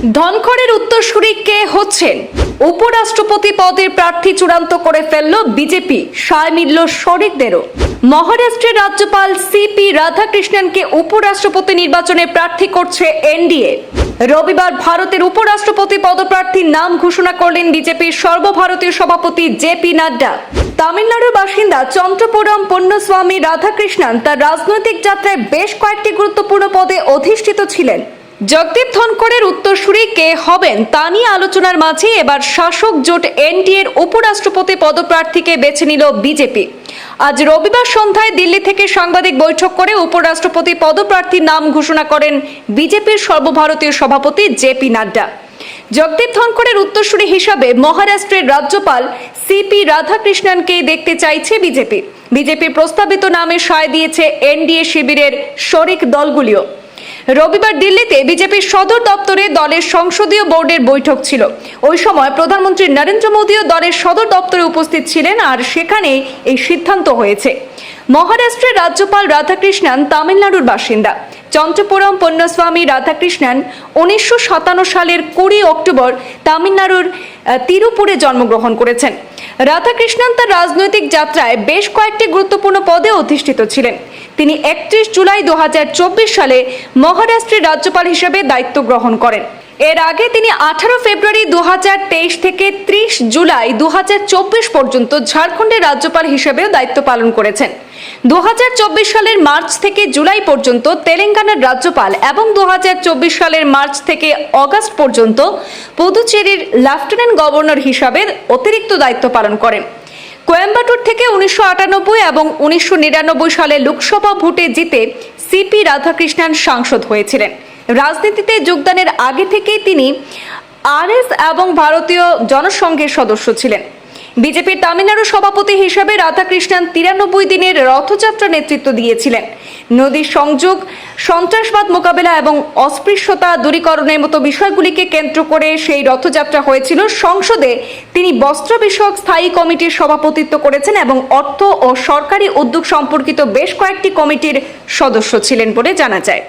ধনখড়ের উত্তরসূরি কে হচ্ছেন? উপরাষ্ট্রপতি পদের প্রার্থী চূড়ান্ত করে ফেলল বিজেপি সায় মিলল শরিকদেরও। মহারাষ্ট্রের রাজ্যপাল সিপি রাধাকৃষ্ণনকে উপরাষ্ট্রপতি নির্বাচনে প্রার্থী করছে এনডিএ। রবিবার ভারতের উপরাষ্ট্রপতি পদপ্রার্থীর নাম ঘোষণা করলেন বিজেপির সর্বভারতীয় সভাপতি জেপি নাড্ডা। তামিলনাড়ুর বাসিন্দা চন্দ্রপুরম পণ্যস্বামী রাধাকৃষ্ণন তার রাজনৈতিক যাত্রায় বেশ কয়েকটি গুরুত্বপূর্ণ পদে অধিষ্ঠিত ছিলেন। জগদীপ ধনকরের উত্তরসূরি কে হবেন তা নিয়ে আলোচনার মাঝে এবার শাসক জোট এনডিএর উপরাষ্ট্রপতি পদপ্রার্থীকে বেছে নিল বিজেপি। আজ রবিবার সন্ধ্যায় দিল্লি থেকে সাংবাদিক বৈঠক করে উপরাষ্ট্রপতি পদপ্রার্থীর নাম ঘোষণা করেন বিজেপির সর্বভারতীয় সভাপতি জেপি নাড্ডা। জগদীপ ধনকরের উত্তরসূরি হিসাবে মহারাষ্ট্রের রাজ্যপাল সিপি রাধাকৃষ্ণনকেই দেখতে চাইছে বিজেপি। বিজেপির প্রস্তাবিত নামে সায় দিয়েছে এনডিএ শিবিরের শরিক দলগুলিও। রবিবার দিল্লিতে বিজেপির সদর দপ্তরে দলের সংসদীয় বোর্ডের বৈঠক ছিল। ওই সময় প্রধানমন্ত্রী নরেন্দ্র মোদীও দলের সদর দপ্তরে উপস্থিত ছিলেন আর সেখানে এই সিদ্ধান্ত হয়েছে। মহারাষ্ট্রের রাজ্যপাল রাধাকৃষ্ণন তামিলনাড়ুর বাসিন্দা। চন্দ্রপুরম পণ্যস্বামী রাধাকৃষ্ণন উনিশশো সাতান্ন সালের কুড়ি অক্টোবর তামিলনাড়ুর তিরুপুরে জন্মগ্রহণ করেছেন। রাধাকৃষ্ণন তার রাজনৈতিক যাত্রায় বেশ কয়েকটি গুরুত্বপূর্ণ পদে অধিষ্ঠিত ছিলেন। তিনি একত্রিশ জুলাই দু হাজার চব্বিশ সালে মহারাষ্ট্রের রাজ্যপাল হিসেবে দায়িত্ব গ্রহণ করেন। এর আগে তিনি আঠারো ফেব্রুয়ারি দু হাজার তেইশ থেকে ত্রিশ জুলাই দু হাজার চব্বিশ পর্যন্ত ঝাড়খণ্ডের রাজ্যপাল হিসেবেও দায়িত্ব পালন করেছেন। দু হাজার চব্বিশ সালের মার্চ থেকে জুলাই পর্যন্ত তেলেঙ্গানার রাজ্যপাল এবং দুহাজার চব্বিশ সালের মার্চ থেকে অগাস্ট পর্যন্ত পুদুচেরির লেফটেন্যান্ট গভর্নর হিসাবে অতিরিক্ত দায়িত্ব পালন করেন। কোয়েম্বাটুর থেকে উনিশশো আটানব্বই এবং উনিশশো নিরানব্বই সালে লোকসভা ভোটে জিতে সিপি রাধাকৃষ্ণন সাংসদ হয়েছিলেন। রাজনীতিতে যোগদানের আগে থেকেই তিনি আরএস এবং ভারতীয় জনসংঘের সদস্য ছিলেন। বিজেপির তামিলনাড়ু সভাপতি হিসেবে রাধাকৃষ্ণন তিরানব্বই দিনের রথযাত্রা নেতৃত্ব দিয়েছিলেন। নদীর সংযোগ, সন্ত্রাসবাদ মোকাবেলা এবং অস্পৃশ্যতা দূরীকরণের মতো বিষয়গুলিকে কেন্দ্র করে সেই রথযাত্রা হয়েছিল। সংসদে তিনি বস্ত্র বিষয়ক স্থায়ী কমিটির সভাপতিত্ব করেছেন এবং অর্থ ও সরকারি উদ্যোগ সম্পর্কিত বেশ কয়েকটি কমিটির সদস্য ছিলেন বলে জানা যায়।